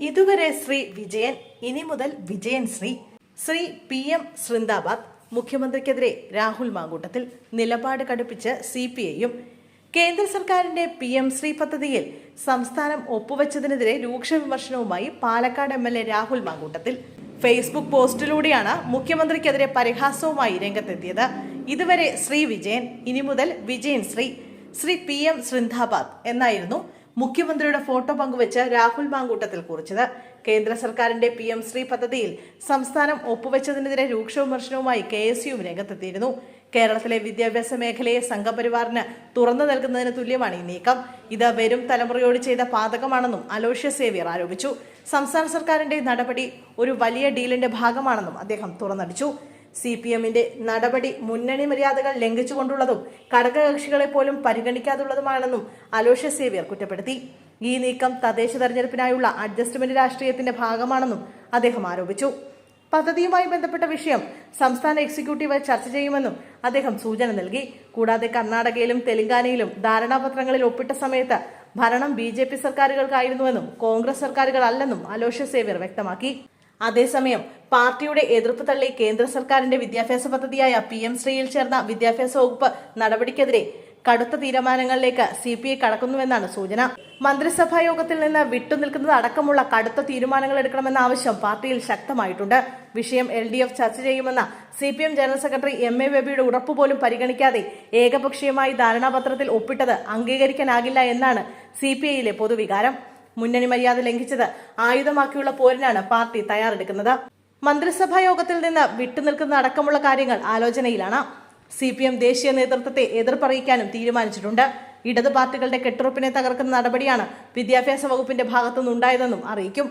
ഇതുവരെ ശ്രീ വിജയൻ ഇനി മുതൽ വിജയൻ ശ്രീ. ശ്രീ പി എം ശൃന്ദാബാദ് മുഖ്യമന്ത്രിക്കെതിരെ രാഹുൽ മാങ്കൂട്ടത്തിൽ നിലപാട് കടുപ്പിച്ച് സി പി ഐയും കേന്ദ്ര സർക്കാരിന്റെ പി എം ശ്രീ പദ്ധതിയിൽ സംസ്ഥാനം ഒപ്പുവെച്ചതിനെതിരെ രൂക്ഷ വിമർശനവുമായി Palakkad M L A Rahul Mamkootathil. Facebook പോസ്റ്റിലൂടെയാണ് മുഖ്യമന്ത്രിക്കെതിരെ പരിഹാസവുമായി രംഗത്തെത്തിയത്. ഇതുവരെ ശ്രീ വിജയൻ ഇനി മുതൽ വിജയൻ ശ്രീ. ശ്രീ പി എം ശൃന്ദാബാദ് എന്നായിരുന്നു മുഖ്യമന്ത്രിയുടെ ഫോട്ടോ പങ്കുവച്ച് രാഹുൽ മാങ്കൂട്ടത്തിൽ കുറിച്ചത്. കേന്ദ്ര സർക്കാരിന്റെ പി എം ശ്രീ പദ്ധതിയിൽ സംസ്ഥാനം ഒപ്പുവെച്ചതിനെതിരെ രൂക്ഷ വിമർശനവുമായി കെ എസ് യു രംഗത്തെത്തിയിരുന്നു. കേരളത്തിലെ വിദ്യാഭ്യാസ മേഖലയെ സംഘപരിവാറിന് തുറന്നു നൽകുന്നതിന് തുല്യമാണ് ഈ നീക്കം. ഇത് വരും തലമുറയോട് ചെയ്ത പാതകമാണെന്നും അലോഷ്യ സേവ്യർ ആരോപിച്ചു. സംസ്ഥാന സർക്കാരിന്റെ നടപടി ഒരു വലിയ ഡീലിന്റെ ഭാഗമാണെന്നും അദ്ദേഹം തുറന്നടിച്ചു. സി പി എമ്മിന്റെ നടപടി മുന്നണി മര്യാദകൾ ലംഘിച്ചുകൊണ്ടുള്ളതും ഘടകകക്ഷികളെ പോലും പരിഗണിക്കാതുള്ളതുമാണെന്നും അലോഷ്യ സേവ്യർ കുറ്റപ്പെടുത്തി. ഈ നീക്കം തദ്ദേശ തെരഞ്ഞെടുപ്പിനായുള്ള അഡ്ജസ്റ്റ്മെന്റ് രാഷ്ട്രീയത്തിന്റെ ഭാഗമാണെന്നും അദ്ദേഹം ആരോപിച്ചു. പദ്ധതിയുമായി ബന്ധപ്പെട്ട വിഷയം സംസ്ഥാന എക്സിക്യൂട്ടീവ് ചർച്ച ചെയ്യുമെന്നും അദ്ദേഹം സൂചന നൽകി. കൂടാതെ കർണാടകയിലും തെലങ്കാനയിലും ധാരണാപത്രങ്ങളിൽ ഒപ്പിട്ട സമയത്ത് ഭരണം ബി ജെ പി സർക്കാരുകൾക്കായിരുന്നുവെന്നും കോൺഗ്രസ് സർക്കാരുകളല്ലെന്നും അലോഷ്യ സേവ്യർ വ്യക്തമാക്കി. അതേസമയം പാർട്ടിയുടെ എതിർപ്പ് തള്ളി കേന്ദ്ര സർക്കാരിന്റെ വിദ്യാഭ്യാസ പദ്ധതിയായ പി എം ശ്രീയിൽ ചേർന്ന വിദ്യാഭ്യാസ വകുപ്പ് നടപടിക്കെതിരെ കടുത്ത തീരുമാനങ്ങളിലേക്ക് സി പി ഐ കടക്കുന്നുവെന്നാണ് സൂചന. മന്ത്രിസഭാ യോഗത്തിൽ നിന്ന് വിട്ടുനിൽക്കുന്നത് അടക്കമുള്ള കടുത്ത തീരുമാനങ്ങൾ എടുക്കണമെന്ന ആവശ്യം പാർട്ടിയിൽ ശക്തമായിട്ടുണ്ട്. വിഷയം എൽ ഡി എഫ് ചർച്ച ചെയ്യുമെന്ന C P M general secretary M A ബേബിയുടെ ഉറപ്പ് പോലും പരിഗണിക്കാതെ ഏകപക്ഷീയമായി ധാരണാപത്രത്തിൽ ഒപ്പിട്ടത് അംഗീകരിക്കാനാകില്ല എന്നാണ് സി പി ഐയിലെ പൊതുവികാരം. മുന്നണി മര്യാദ ലംഘിച്ചത് ആയുധമാക്കിയുള്ള പോരിനാണ് പാർട്ടി തയ്യാറെടുക്കുന്നത്. മന്ത്രിസഭാ യോഗത്തിൽ നിന്ന് വിട്ടുനിൽക്കുന്ന അടക്കമുള്ള കാര്യങ്ങൾ ആലോചനയിലാണ്. സി പി എം ദേശീയ നേതൃത്വത്തെ എതിർപ്പറിയിക്കാനും തീരുമാനിച്ചിട്ടുണ്ട്. ഇടത് പാർട്ടികളുടെ കെട്ടുറപ്പിനെ തകർക്കുന്ന നടപടിയാണ് വിദ്യാഭ്യാസ വകുപ്പിന്റെ ഭാഗത്തുനിന്നുണ്ടായതെന്നും അറിയിക്കും.